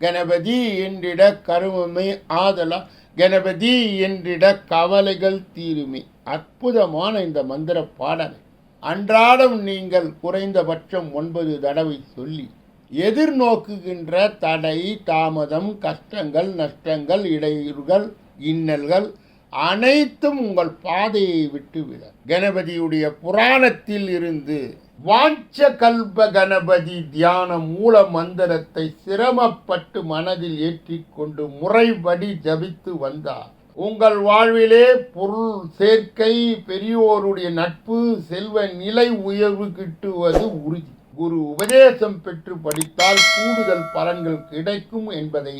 கணபதி என்றிட கருமமே ஆதலா கணபதி என்றிட கவலைகள் தீருமே. அற்புதமான இந்த மந்திர பாடலை. அன்றாடம் நீங்கள் குறைந்தபட்சம் ஒன்பது தடவை சொல்லி எதிர்நோக்குகின்ற தடை தாமதம் கஷ்டங்கள் நஷ்டங்கள் இடையூறுகள் இன்னல்கள் அனைத்தும் உங்கள் பாதையை விட்டுவிட கணபதியுடைய புராணத்தில் இருந்து வாஞ்ச கல்ப கணபதி தியான மூல மந்திரத்தை சிரமப்பட்டு மனதில் ஏற்றிக்கொண்டு முறைப்படி ஜபித்து வந்தார். உங்கள் வாழ்விலே பொருள் சேர்க்கை பெரியோருடைய நட்பு செல்வ நிலை உயர்வு கிட்டுவது உறுதி. குரு உபதேசம் பெற்று படித்தால் கூடுதல் பலன்கள் கிடைக்கும் என்பதை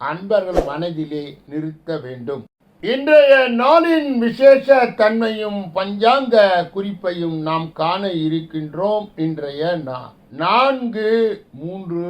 அன்பர்கள் மனதிலே நிறுத்த வேண்டும். இன்றைய நாளின் விசேஷ தன்மையும் பஞ்சாங்க குறிப்பையும் நாம் காண இருக்கின்றோம். இன்றைய நாள் நான்கு மூன்று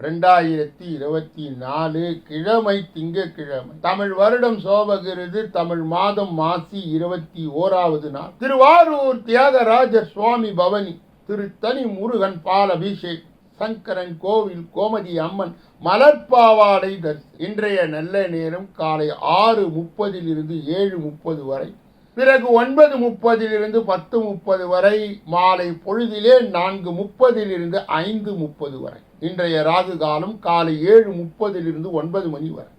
ரெண்டாயிரத்தி இருபத்தி நாலு கிழமை திங்கட்கிழமை தமிழ் வருடம் சோபகிறது தமிழ் மாதம் மாசி இருபத்தி ஓராவது நாள். திருவாரூர் தியாகராஜர் சுவாமி பவனி திரு தனி முருகன் பால் அபிஷேக் சங்கரன் கோவில் கோமதி அம்மன் மலர்பாவாடை தரிசி இன்றைய நல்ல நேரம் காலை ஆறு முப்பதிலிருந்து ஏழு முப்பது வரை பிறகு ஒன்பது முப்பதிலிருந்து பத்து முப்பது வரை மாலை பொழுதிலே நான்கு முப்பதிலிருந்து ஐந்து முப்பது வரை. இன்றைய ராகு காலம் காலை ஏழு முப்பதிலிருந்து ஒன்பது மணி வரை.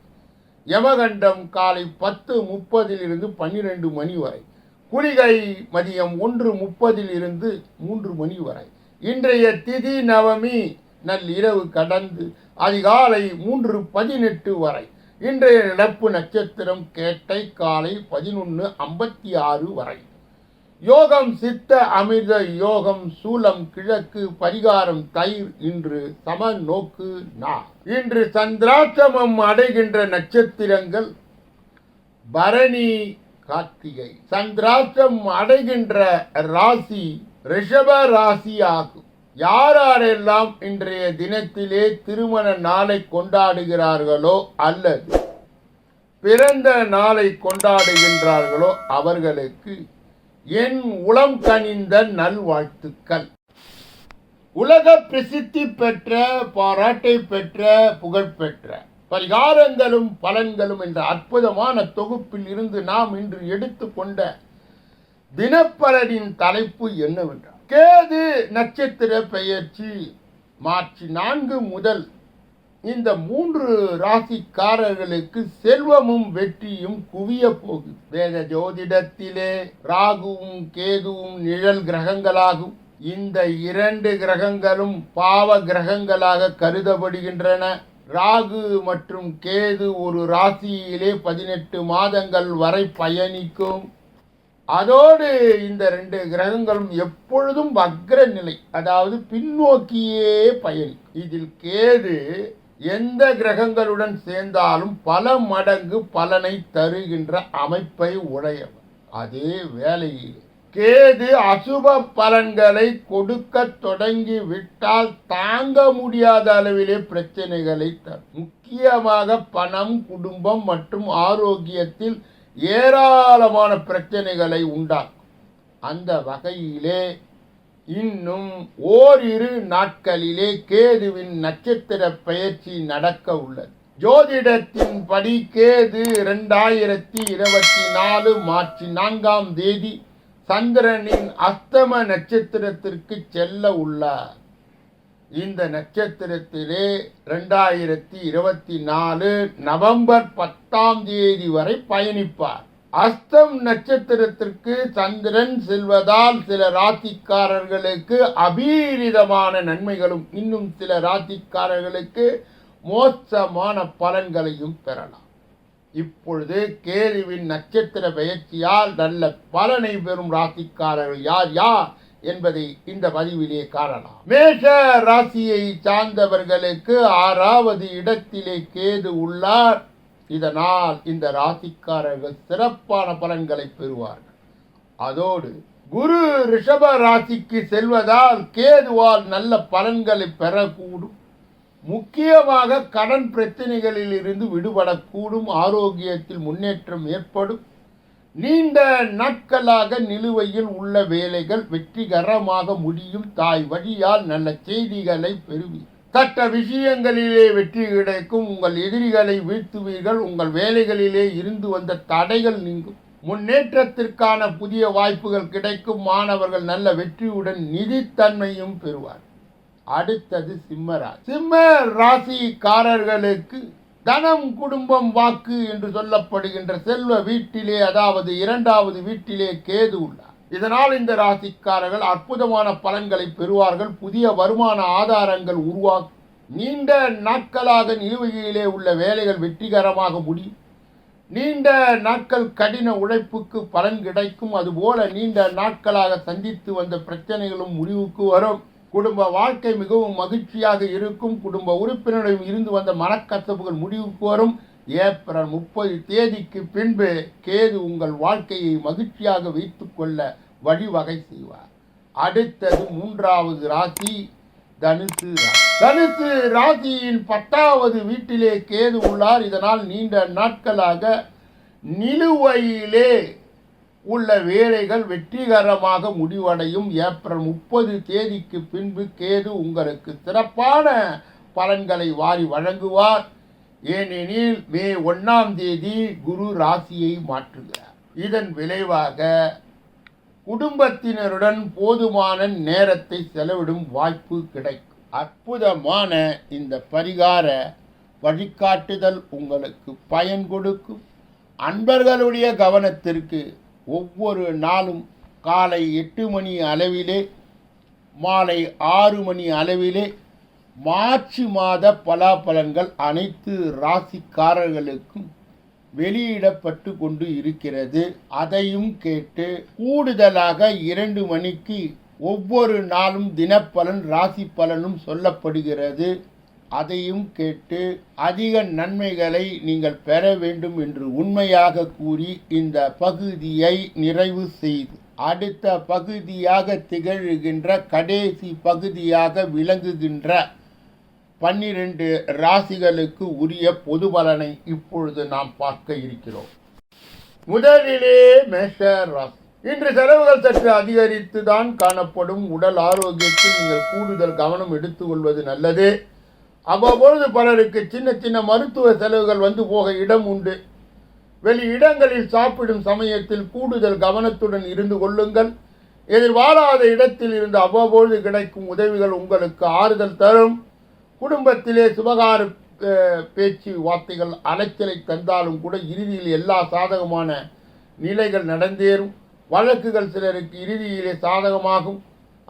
யமகண்டம் காலை பத்து முப்பதிலிருந்து பன்னிரெண்டு மணி வரை. குளிகை மதியம் ஒன்று முப்பதிலிருந்து மூன்று மணி வரை. இன்றைய திதி நவமி நள்ளிரவு கடந்து அதிகாலை மூன்று பதினெட்டு வரை. இன்றைய நடப்பு நட்சத்திரம் கேட்டை காலை பதினொன்று ஐம்பத்தி ஆறு வரை. யோகம் சித்த அமிர்த யோகம் சூலம் கிழக்கு பரிகாரம் தயிர் இன்று சம நோக்கு நா. இன்று சந்திராட்சமம் அடைகின்ற நட்சத்திரங்கள் பரணி கார்த்திகை. சந்திராஷ்டம் அடைகின்ற ராசி ரிஷப ராசி ஆகும் யாரெல்லாம் இன்றைய தினத்திலே திருமண நாளை கொண்டாடுகிறார்களோ அல்லது பிறந்த நாளை கொண்டாடுகின்றார்களோ அவர்களுக்கு என் உளம் கனிந்த நல்வாழ்த்துக்கள். உலக பிரசித்தி பெற்ற பாராட்டை பெற்ற புகழ்பெற்ற பரிகாரங்களும் பலன்களும் என்ற அற்புதமான தொகுப்பில் இருந்து நாம் இன்று எடுத்துக்கொண்ட தினப்பலனின் தலைப்பு என்னவென்றால் கேது நட்சத்திர பெயர்ச்சி மார்ச் நான்கு முதல் இந்த மூன்று ராசிக்காரர்களுக்கு செல்வமும் வெற்றியும் குவிய போகுது. வேத ஜோதிடத்திலே ராகுவும் கேதுவும் நிழல் கிரகங்களாகும். இந்த இரண்டு கிரகங்களும் பாவ கிரகங்களாக கருதப்படுகின்றன. ராகு மற்றும் கேது ஒரு ராசியிலே பதினெட்டு மாதங்கள் வரை பயணிக்கும். அதோடு இந்த ரெண்டு கிரகங்களும் எப்பொழுதும் வக்ர நிலை அதாவது பின்னோக்கியே பயணி. இதில் கேது எந்த கிரகங்களுடன் சேர்ந்தாலும் பல மடங்கு பலனை தருகின்ற அமைப்பை உடையவர் அதே வேளையில் கேது அசுப பலன்களை கொடுக்க தொடங்கி விட்டால் தாங்க முடியாத அளவிலே பிரச்சனைகளை தரும். முக்கியமாக பணம் குடும்பம் மற்றும் ஆரோக்கியத்தில் ஏராளமான பிரச்சனைகளை உண்டாக்கும். அந்த வகையிலே இன்னும் ஓரிரு நாட்களிலே கேதுவின் நட்சத்திர பயிற்சி நடக்க உள்ளது. ஜோதிடத்தின் படி கேது இரண்டாயிரத்தி இருபத்தி நாலு மார்ச் நான்காம் தேதி சந்திரனின் அஸ்தம நட்சத்திரத்திற்கு செல்ல உள்ளார். இந்த நட்சத்திரத்திலே ரெண்டாயிரத்தி இருபத்தி நாலு நவம்பர் பத்தாம் தேதி வரை பயணிப்பார். அஸ்தம் நட்சத்திரத்திற்கு சந்திரன் செல்வதால் சில ராசிக்காரர்களுக்கு அபீரிதமான நன்மைகளும் இன்னும் சில ராசிக்காரர்களுக்கு மோசமான பலன்களையும் பெறலாம். இப்பொழுது கேதுவின் நட்சத்திர பயிற்சியால் நல்ல பலனை பெறும் ராசிக்காரர்கள் யார்? யார்? என்பதை இந்த பதிவிலே காணலாம். மேஷ ராசியை சார்ந்தவர்களுக்கு ஆறாவது இடத்திலே கேது உள்ளார். இதனால் இந்த ராசிக்காரர்கள் சிறப்பான பலன்களை பெறுவார்கள். அதோடு குரு ரிஷப ராசிக்கு செல்வதால் கேதுவால் நல்ல பலன்களை பெறக்கூடும். முக்கியமாக கடன் பிரச்சனைகளில் இருந்து விடுபடக்கூடும். ஆரோக்கியத்தில் முன்னேற்றம் ஏற்படும். நீண்ட நாட்களாக நிலுவையில் உள்ள வேலைகள் வெற்றிகரமாக முடியும். தாய் வழியால் நல்ல செய்திகளை பெறுவீர் சட்ட விஷயங்களிலே வெற்றி கிடைக்கும். உங்கள் எதிரிகளை வீழ்த்துவீர்கள். உங்கள் வேலைகளிலே இருந்து வந்த தடைகள் நீங்கும். முன்னேற்றத்திற்கான புதிய வாய்ப்புகள் கிடைக்கும். மாணவர்கள் நல்ல வெற்றியுடன் நிதித்தன்மையும் பெறுவார் அடுத்தது சிம்மரா சிம்ம ராசிக்காரர்களுக்கு தனம் குடும்பம் வாக்கு என்று சொல்லப்படுகின்ற செல்வ வீட்டிலே அதாவது இரண்டாவது வீட்டிலே கேது உள்ளார். இதனால் இந்த ராசிக்காரர்கள் அற்புதமான பலன்களை பெறுவார்கள். புதிய வருமான ஆதாரங்கள் உருவாக்கும் நீண்ட நாட்களாக நிலுவையிலே உள்ள வேலைகள் வெற்றிகரமாக முடியும். நீண்ட நாட்கள் கடின உழைப்புக்கு பலன் கிடைக்கும். அதுபோல நீண்ட நாட்களாக சந்தித்து வந்த பிரச்சனைகளும் முடிவுக்கு வரும். குடும்ப வாழ்க்கை மிகவும் மகிழ்ச்சியாக இருக்கும். குடும்ப உறுப்பினரிடம் இருந்து வந்த மனக்கசப்புகள் முடிவுக்கு வரும். ஏப்ரல் முப்பது தேதிக்கு பின்பு கேது உங்கள் வாழ்க்கையை மகிழ்ச்சியாக வைத்துக்கொள்ள வழிவகை செய்வார். அடுத்தது மூன்றாவது ராசி தனுசு தனுசு ராசியின் பத்தாவது வீட்டிலே கேது உள்ளார். இதனால் நீண்ட நாட்களாக நிலுவையிலே உள்ள வேலைகள் வெற்றிகரமாக முடிவடையும். ஏப்ரல் முப்பது தேதிக்கு பின்பு கேது உங்களுக்கு சிறப்பான பலன்களை வாரி வழங்குவார். ஏனெனில் மே ஒன்றாம் தேதி குரு ராசியை மாற்றுகிறார். இதன் விளைவாக குடும்பத்தினருடன் போதுமான நேரத்தை செலவிடும் வாய்ப்பு கிடைக்கும். அற்புதமான இந்த பரிகார வழிகாட்டுதல் உங்களுக்கு பயன் கொடுக்கும். அன்பர்களுடைய கவனத்திற்கு ஒவ்வொரு நாளும் காலை எட்டு மணி அளவிலே மாலை ஆறு மணி அளவிலே மார்ச் மாத பலாபலன்கள் அனைத்து ராசிக்காரர்களுக்கும் வெளியிடப்பட்டு கொண்டு இருக்கிறது. அதையும் கேட்டு கூடுதலாக இரண்டு மணிக்கு ஒவ்வொரு நாளும் தினப்பலன் ராசி பலனும் சொல்லப்படுகிறது. அதையும் கேட்டு அதிக நன்மைகளை நீங்கள் பெற வேண்டும் என்று உண்மையாக கூறி இந்த பகுதியை நிறைவு செய்து அடுத்த பகுதியாக திகழ்கின்ற கடைசி பகுதியாக விளங்குகின்ற பன்னிரண்டு ராசிகளுக்கு உரிய பொது பலனை இப்பொழுது நாம் பார்க்க இருக்கிறோம். முதலிலே மேஷ ராசி. இன்று செலவுகள் சற்று அதிகரித்து தான் காணப்படும். உடல் ஆரோக்கியத்தில் நீங்கள் கூடுதல் கவனம் எடுத்துக்கொள்வது நல்லது. அவ்வப்பொழுது பலருக்கு சின்ன சின்ன மருத்துவ செலவுகள் வந்து போக இடம் உண்டு. வெளி இடங்களில் சாப்பிடும் சமயத்தில் கூடுதல் கவனத்துடன் இருந்து கொள்ளுங்கள். எதிர்பாராத இடத்தில் இருந்து அவ்வப்பொழுது கிடைக்கும் உதவிகள் உங்களுக்கு ஆறுதல் தரும். குடும்பத்திலே சுபகார பேச்சு வார்த்தைகள் அலைச்சலை தந்தாலும் கூட இறுதியில் எல்லா சாதகமான நிலைகள் நடந்தேறும். வழக்குகள் சிலருக்கு இறுதியிலே சாதகமாகும்.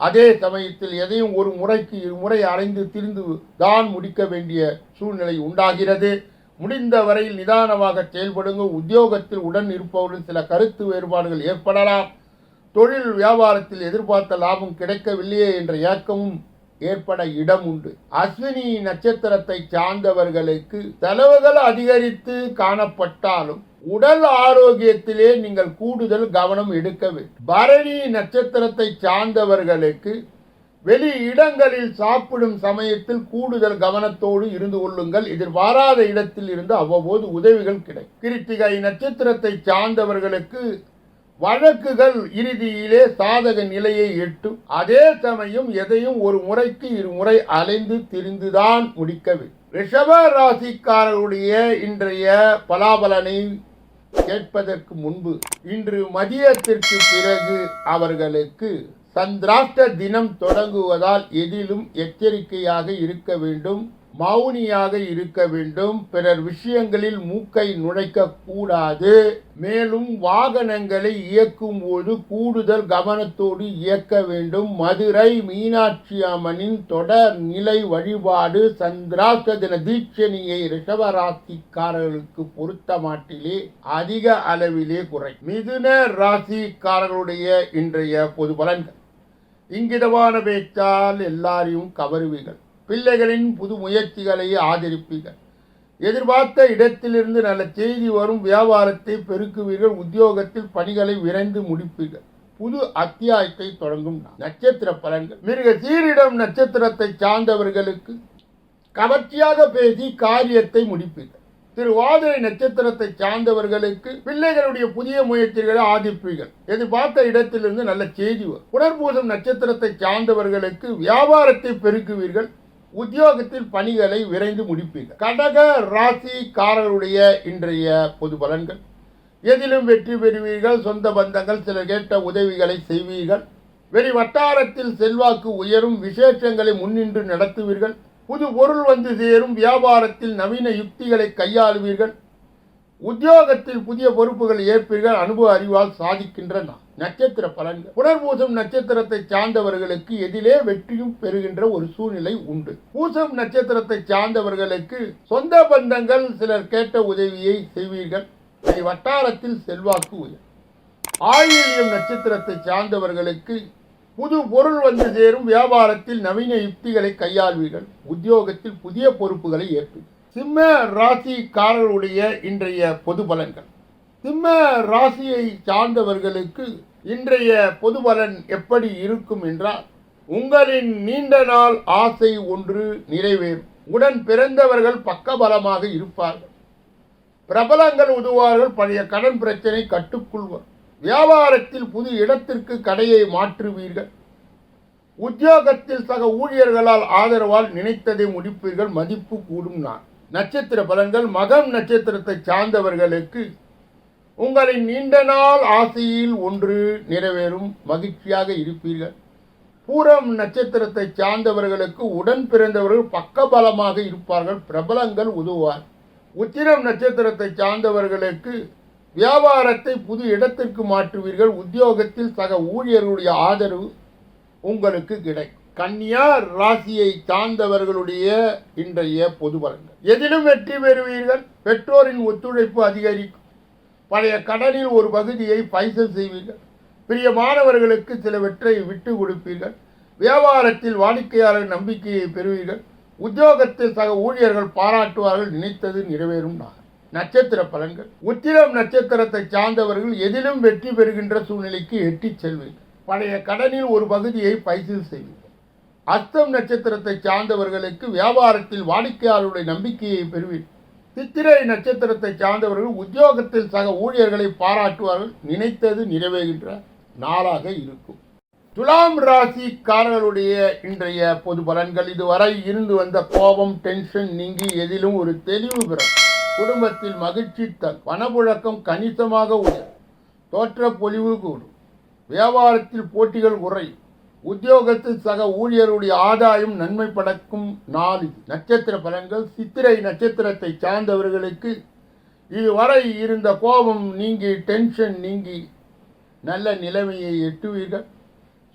அதே சமயத்தில் எதையும் ஒரு முறைக்கு இருமுறை அடைந்து திரிந்து தான் முடிக்க வேண்டிய சூழ்நிலை உண்டாகிறது. முடிந்த வரையில் நிதானமாக செயல்படுங்க. உத்தியோகத்தில் உடன் இருப்பவர்கள் சில கருத்து வேறுபாடுகள் ஏற்படலாம். தொழில் வியாபாரத்தில் எதிர்பார்த்த லாபம் கிடைக்கவில்லையே என்ற ஏக்கமும் ஏற்பட இடம் உண்டு. அஸ்வினி நட்சத்திரத்தை சார்ந்தவர்களுக்கு செலவுகள் அதிகரித்து காணப்பட்டாலும் உடல் ஆரோக்கியத்திலே நீங்கள் கூடுதல் கவனம் எடுக்க வேண்டும். பரணி நட்சத்திரத்தை சார்ந்தவர்களுக்கு வெளி இடங்களில் சாப்பிடும் சமயத்தில் கூடுதல் கவனத்தோடு இருந்து கொள்ளுங்கள். எதிர்பாராத இடத்தில் இருந்து அவ்வப்போது உதவிகள் கிடைக்கும். கிருத்திகை நட்சத்திரத்தை சார்ந்தவர்களுக்கு வழக்குகள் இறுதியிலே சாதக நிலையை எட்டும். அதே சமயம் எதையும் ஒரு முறைக்கு இருமுறை அலைந்து திரிந்துதான் முடிக்க வேண்டும். ரிஷப ராசிக்காரர்களுடைய இன்றைய பலாபலனை கேட்பதற்கு முன்பு இன்று மதியத்திற்கு பிறகு அவர்களுக்கு சந்திராஷ்ட தினம் தொடங்குவதால் எதிலும் எச்சரிக்கையாக இருக்க வேண்டும். மௌனியாக இருக்க வேண்டும். பிறர் விஷயங்களில் மூக்கை நுழைக்க கூடாது. மேலும் வாகனங்களை இயக்கும் போது கூடுதல் கவனத்தோடு இயக்க வேண்டும். மதுரை மீனாட்சி அம்மனின் தொடர் நிலை வழிபாடு சந்திராஷ்ட தின தீட்சணியை ரிஷபராசிக்காரர்களுக்கு பொருத்த மாட்டிலே அதிக அளவிலே குறை. மிதுன ராசிக்காரர்களுடைய இன்றைய பொது பலன்கள். இங்கிடமான பேச்சால் எல்லாரையும் கவருவீர்கள். பிள்ளைகளின் புது முயற்சிகளை ஆதரிப்பீர்கள். எதிர்பார்த்த இடத்திலிருந்து நல்ல செய்தி வரும் வியாபாரத்தை பெருக்குவீர்கள். உத்தியோகத்தில் பணிகளை விரைந்து முடிப்பீர்கள். புது அத்தியாயத்தை தொடங்கும் நட்சத்திர பலன்கள். மிருக சீரிடம் நட்சத்திரத்தை சார்ந்தவர்களுக்கு கவர்ச்சியாக பேசி காரியத்தை முடிப்பீர்கள். திருவாதிரை நட்சத்திரத்தை சார்ந்தவர்களுக்கு பிள்ளைகளுடைய புதிய முயற்சிகளை ஆதிப்பீர்கள் எதிர்பார்த்த இடத்திலிருந்து நல்ல செய்தி வரும். உடற்பூசம் நட்சத்திரத்தை சார்ந்தவர்களுக்கு வியாபாரத்தை பெருக்குவீர்கள். உத்தியோகத்தில் பணிகளை விரைந்து முடிப்பீர்கள். கடக ராசிக்காரருடைய இன்றைய பொது பலன்கள். எதிலும் வெற்றி பெறுவீர்கள் சொந்த பந்தங்கள் சிலர் கேட்ட உதவிகளை செய்வீர்கள். வெளி வட்டாரத்தில் செல்வாக்கு உயரும் விசேஷங்களை முன்னின்று நடத்துவீர்கள். புது பொருள் வந்து சேரும் வியாபாரத்தில் நவீன யுக்திகளை கையாளுவீர்கள். உத்தியோகத்தில் புதிய பொறுப்புகள் ஏற்பீர்கள் அனுபவ அறிவால் சாதிக்கின்ற நட்சத்திர பலன்கள். புனர்பூசம் நட்சத்திரத்தை சார்ந்தவர்களுக்கு எதிலே வெற்றியும் பெறுகின்ற ஒரு சூழ்நிலை உண்டு. பூசம் நட்சத்திரத்தை சார்ந்தவர்களுக்கு சொந்த பந்தங்கள் சிலர் கேட்ட உதவியை செய்வீர்கள். அதை வட்டாரத்தில் செல்வாக்கு உயர். ஆயில்யம் நட்சத்திரத்தை சார்ந்தவர்களுக்கு புது பொருள் வந்து சேரும் வியாபாரத்தில் நவீன யுக்திகளை கையாள்வீர்கள். உத்தியோகத்தில் புதிய பொறுப்புகளை ஏற்பீர்கள் சிம்ம ராசிக்காரருடைய இன்றைய பொது பலன்கள். சிம்ம ராசியை சார்ந்தவர்களுக்கு இன்றைய பொது பலன் எப்படி இருக்கும் என்றால் உங்களின் நீண்ட நாள் ஆசை ஒன்று நிறைவேறும். உடன் பிறந்தவர்கள் பக்கபலமாக இருப்பார்கள். பிரபலங்கள் உதவுவார்கள் பழைய கடன் பிரச்சனை கட்டுக்குள்வர் வியாபாரத்தில் புது இடத்திற்கு கடையை மாற்றுவீர்கள். உத்தியோகத்தில் சக ஊழியர்களால் ஆதரவால் நினைத்ததை முடிப்பீர்கள் மதிப்பு கூடும் நான் நட்சத்திர பலன்கள் மகம் நட்சத்திரத்தை சார்ந்தவர்களுக்கு உங்களின் நீண்ட நாள் ஆசையில் ஒன்று நிறைவேறும் மகிழ்ச்சியாக இருப்பீர்கள். பூரம் நட்சத்திரத்தை சார்ந்தவர்களுக்கு உடன் பிறந்தவர்கள் பக்கபலமாக இருப்பார்கள் பிரபலங்கள் உதவுவார். உத்திரம் நட்சத்திரத்தை சார்ந்தவர்களுக்கு வியாபாரத்தை புது இடத்திற்கு மாற்றுவீர்கள் உத்தியோகத்தில் சக ஊழியர்களுடைய ஆதரவு உங்களுக்கு கிடைக்கும். கன்னியா ராசியை சார்ந்தவர்களுடைய இன்றைய பொது பலன்கள். எதிலும் வெற்றி பெறுவீர்கள் பெற்றோரின் ஒத்துழைப்பு அதிகரிக்கும். பழைய கடனில் ஒரு பகுதியை பைசல் செய்வீர்கள். பிரியமானவர்களுக்கு சிலவற்றை விட்டு கொடுப்பீர்கள். வியாபாரத்தில் வாடிக்கையாளர் நம்பிக்கையை பெறுவீர்கள். உத்தியோகத்தில் சக ஊழியர்கள் பாராட்டுவார்கள் நினைத்தது நிறைவேறும் நாள். நட்சத்திர பலன்கள். உத்திரம் நட்சத்திரத்தை சார்ந்தவர்கள் எதிலும் வெற்றி பெறுகின்ற சூழ்நிலைக்கு எட்டிச் செல்வீர்கள். பழைய கடனில் ஒரு பகுதியை பைசல் செய்வீர்கள். அஸ்தம் நட்சத்திரத்தை சார்ந்தவர்களுக்கு வியாபாரத்தில் வாடிக்கையாளருடைய நம்பிக்கையை பெறுவீர்கள். சித்திரை நட்சத்திரத்தை சார்ந்தவர்கள் உத்தியோகத்தில் சக ஊழியர்களை பாராட்டுவார்கள். நினைத்தது நிறைவேகின்ற நாளாக இருக்கும். துலாம் ராசிக்காரர்களுடைய இன்றைய பொது பலன்கள் இதுவரை இருந்து வந்த கோபம் டென்ஷன் நீங்கி எதிலும் ஒரு தெளிவு பெறும் குடும்பத்தில் மகிழ்ச்சி தன் பணப்புழக்கம் கணிசமாக உயரும். தோற்ற பொலிவு கூடும். வியாபாரத்தில் போட்டிகள் குறையும். உத்தியோகத்தில் சக ஊழியருடைய ஆதாயம் நன்மை படக்கும் நாள் இது நட்சத்திர பலன்கள் சித்திரை நட்சத்திரத்தை சார்ந்தவர்களுக்கு இதுவரை இருந்த கோபம் நீங்கி டென்ஷன் நீங்கி நல்ல நிலைமையை எட்டுவீர்கள்.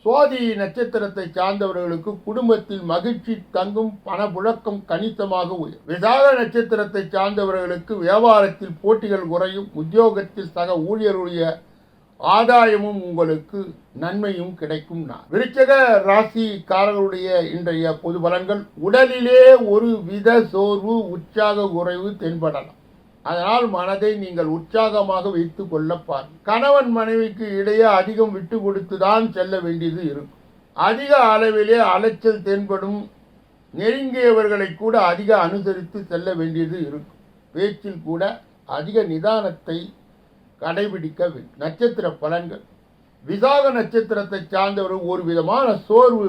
சுவாதி நட்சத்திரத்தை சார்ந்தவர்களுக்கு குடும்பத்தில் மகிழ்ச்சி தங்கும் பணப்புழக்கம் கணிசமாக உயரும் விசாக நட்சத்திரத்தை சார்ந்தவர்களுக்கு வியாபாரத்தில் போட்டிகள் குறையும் உத்தியோகத்தில் சக ஊழியருடைய ஆதாயமும் உங்களுக்கு நன்மையும் கிடைக்கும் நான். விருச்சக ராசிக்காரர்களுடைய இன்றைய பொது பலன்கள் உடலிலே ஒரு வித சோர்வு உற்சாக குறைவு தென்படலாம். அதனால் மனதை நீங்கள் உற்சாகமாக வைத்து கொள்ள பாருங்கள். கணவன் மனைவிக்கு இடையே அதிகம் விட்டு கொடுத்துதான் செல்ல வேண்டியது இருக்கும். அதிக அளவிலே அலைச்சல் தென்படும். நெருங்கியவர்களை கூட அதிக அனுசரித்து செல்ல வேண்டியது இருக்கும். பேச்சில் கூட அதிக நிதானத்தை கடைபிடிக்க நட்சத்திர பலன்கள். விசாக நட்சத்திரத்தை சார்ந்தவர்கள் ஒரு விதமான சோர்வு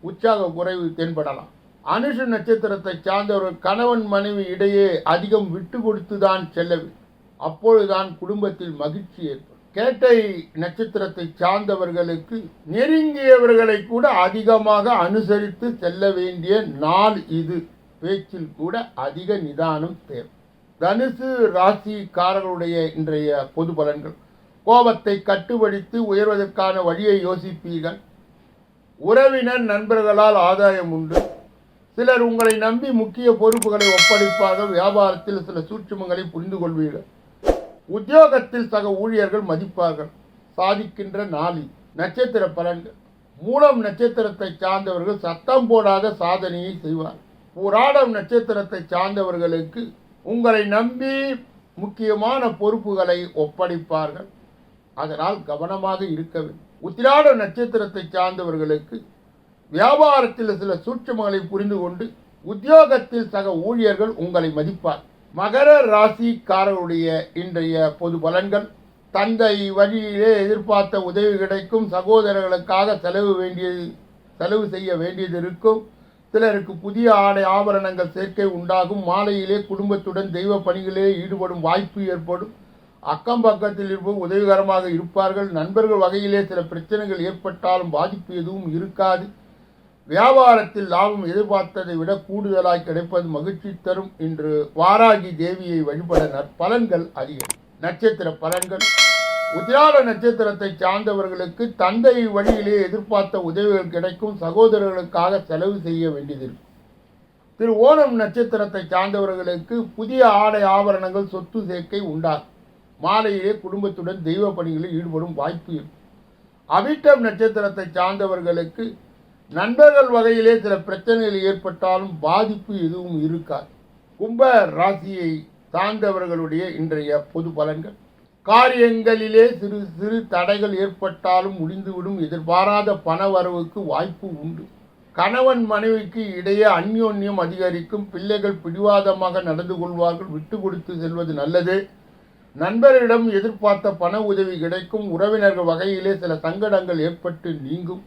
உற்சாக குறைவு தென்படலாம். அனுஷ நட்சத்திரத்தை சார்ந்தவர்கள் கணவன் மனைவி இடையே அதிகம் விட்டு கொடுத்து தான் வேண்டும். அப்பொழுதுதான் குடும்பத்தில் மகிழ்ச்சி ஏற்படும். கேட்டை நட்சத்திரத்தை சார்ந்தவர்களுக்கு நெருங்கியவர்களை கூட அதிகமாக அனுசரித்து செல்ல வேண்டிய நாள் இது. பேச்சில் கூட அதிக நிதானம் தேவை. தனுசு ராசிக்காரர்களுடைய இன்றைய பொது பலன்கள். கோபத்தை கட்டுப்படுத்தி உயர்வதற்கான வழியை யோசிப்பீர்கள். உறவினர் நண்பர்களால் ஆதாயம் உண்டு. சிலர் உங்களை நம்பி முக்கிய பொறுப்புகளை ஒப்படைப்பார்கள். வியாபாரத்தில் சில சூட்சுமங்களை புரிந்து கொள்வீர்கள். உத்தியோகத்தில் சக ஊழியர்கள் மதிப்பார்கள். சாதிக்கின்ற நாளி நட்சத்திர பலன்கள். மூலம் நட்சத்திரத்தை சார்ந்தவர்கள் சத்தம் போடாத சாதனையை செய்வார். புராடம் நட்சத்திரத்தை சார்ந்தவர்களுக்கு உங்களை நம்பி முக்கியமான பொறுப்புகளை ஒப்படைப்பார்கள். அதனால் கவனமாக இருக்க வேண்டும். உத்திராட நட்சத்திரத்தை சார்ந்தவர்களுக்கு வியாபாரத்தில் சில சூட்சமங்களை புரிந்து கொண்டு உத்தியோகத்தில் சக ஊழியர்கள் உங்களை மதிப்பார். மகர ராசிக்காரருடைய இன்றைய பொது பலன்கள் தந்தை வழியிலே எதிர்பார்த்த உதவி கிடைக்கும் சகோதரர்களுக்காக செலவு வேண்டியது செலவு செய்ய வேண்டியது இருக்கும். சிலருக்கு புதிய ஆடை ஆபரணங்கள் சேர்க்கை உண்டாகும். மாலையிலே குடும்பத்துடன் தெய்வ பணிகளிலே ஈடுபடும் வாய்ப்பு ஏற்படும். அக்கம் பக்கத்தில் இருப்போம் உதவிகரமாக இருப்பார்கள். நண்பர்கள் வகையிலே சில பிரச்சனைகள் ஏற்பட்டாலும் பாதிப்பு எதுவும் இருக்காது. வியாபாரத்தில் லாபம் எதிர்பார்த்ததை விட கூடுதலாய் கிடைப்பது மகிழ்ச்சி தரும். இன்று வாராகி தேவியை வழிபட நற்பலன்கள் அதிகம். நட்சத்திர பலன்கள். உத்திராட நட்சத்திரத்தை சார்ந்தவர்களுக்கு தந்தை வழியிலே எதிர்பார்த்த உதவிகள் கிடைக்கும். சகோதரர்களுக்காக செலவு செய்ய வேண்டியதிருக்கும். திரு ஓணம் நட்சத்திரத்தை சார்ந்தவர்களுக்கு புதிய ஆடை ஆபரணங்கள் சொத்து சேர்க்கை உண்டாகும். மாலையிலே குடும்பத்துடன் தெய்வ பணிகளில் ஈடுபடும் வாய்ப்பு இருக்கும். அவிட்டம் நட்சத்திரத்தை சார்ந்தவர்களுக்கு நண்பர்கள் வகையிலே சில பிரச்சனைகள் ஏற்பட்டாலும் பாதிப்பு எதுவும் இருக்காது. கும்ப ராசியை சார்ந்தவர்களுடைய இன்றைய பொது பலன்கள். காரியங்களிலே சிறு சிறு தடைகள் ஏற்பட்டாலும் முடிந்துவிடும். எதிர்பாராத பண வரவுக்கு வாய்ப்பு உண்டு. கணவன் மனைவிக்கு இடையே அந்யோன்யம் அதிகரிக்கும். பிள்ளைகள் பிடிவாதமாக நடந்து கொள்வார்கள். விட்டு கொடுத்து செல்வது நல்லது. நண்பரிடம் எதிர்பார்த்த பண உதவி கிடைக்கும். உறவினர்கள் வகையிலே சில சங்கடங்கள் ஏற்பட்டு நீங்கும்.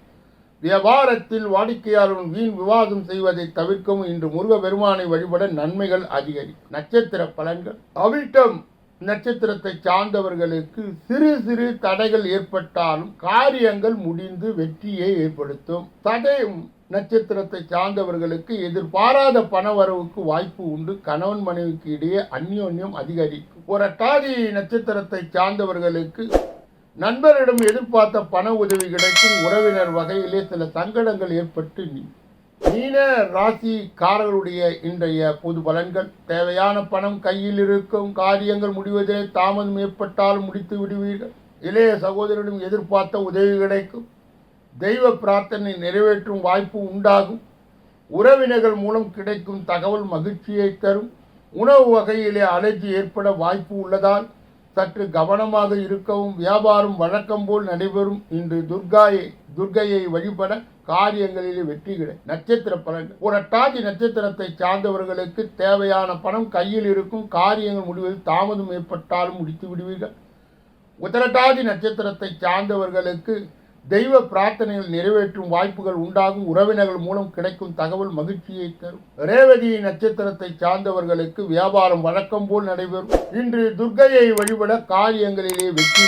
வியாபாரத்தில் வாடிக்கையாளர்கள் வீண் விவாதம் செய்வதை தவிர்க்கவும் இன்று முருக பெருமானை வழிபட நன்மைகள் அதிகரிக்கும் நட்சத்திர பலன்கள். அவிட்டம் நட்சத்திரத்தை சார்ந்தவர்களுக்கு சிறு சிறு தடைகள் ஏற்பட்டாலும் காரியங்கள் முடிந்து வெற்றியை ஏற்படுத்தும். தடை நட்சத்திரத்தை சார்ந்தவர்களுக்கு எதிர்பாராத பண வரவுக்கு வாய்ப்பு உண்டு. கணவன் மனைவிக்கு இடையே அந்யோன்யம் அதிகரிக்கும். ஒரு அட்டாதி நட்சத்திரத்தை சார்ந்தவர்களுக்கு நண்பரிடம் எதிர்பார்த்த பண உதவி கிடைக்கும். உறவினர் வகையிலே சில சங்கடங்கள் ஏற்பட்டு நீ மீன ராசிக்காரர்களுடைய இன்றைய பொது பலன்கள். தேவையான பணம் கையில் இருக்கும் காரியங்கள் முடிவதிலே தாமதம் ஏற்பட்டால் முடித்து விடுவீர்கள். இளைய சகோதரனும் எதிர்பார்த்த உதவி கிடைக்கும். தெய்வ பிரார்த்தனை நிறைவேற்றும் வாய்ப்பு உண்டாகும். உறவினர்கள் மூலம் கிடைக்கும் தகவல் மகிழ்ச்சியை தரும். உணவு வகையிலே அலர்ஜி ஏற்பட வாய்ப்பு உள்ளதால் சற்று கவனமாக இருக்கவும் வியாபாரம் வழக்கம் போல் நடைபெறும் இன்று துர்காயை துர்கையை வழிபட காரியங்களிலே வெற்றி கிடை நட்சத்திர பலன்கள் ஒரு அட்டாதி நட்சத்திரத்தை சார்ந்தவர்களுக்கு தேவையான பணம் கையில் இருக்கும் காரியங்கள் முடிவதில் தாமதம் ஏற்பட்டாலும் முடித்து விடுவீர்கள். உத்தரட்டாதி நட்சத்திரத்தை சார்ந்தவர்களுக்கு தெய்வ பிரார்த்தனைகள் நிறைவேற்றும் வாய்ப்புகள் உண்டாகும். உறவினர்கள் மூலம் கிடைக்கும் தகவல் மகிழ்ச்சியை தரும். ரேவதி நட்சத்திரத்தை சார்ந்தவர்களுக்கு வியாபாரம் வழக்கம் போல் நடைபெறும். இன்று துர்க்கையை வழிபட காரியங்களிலே வெற்றி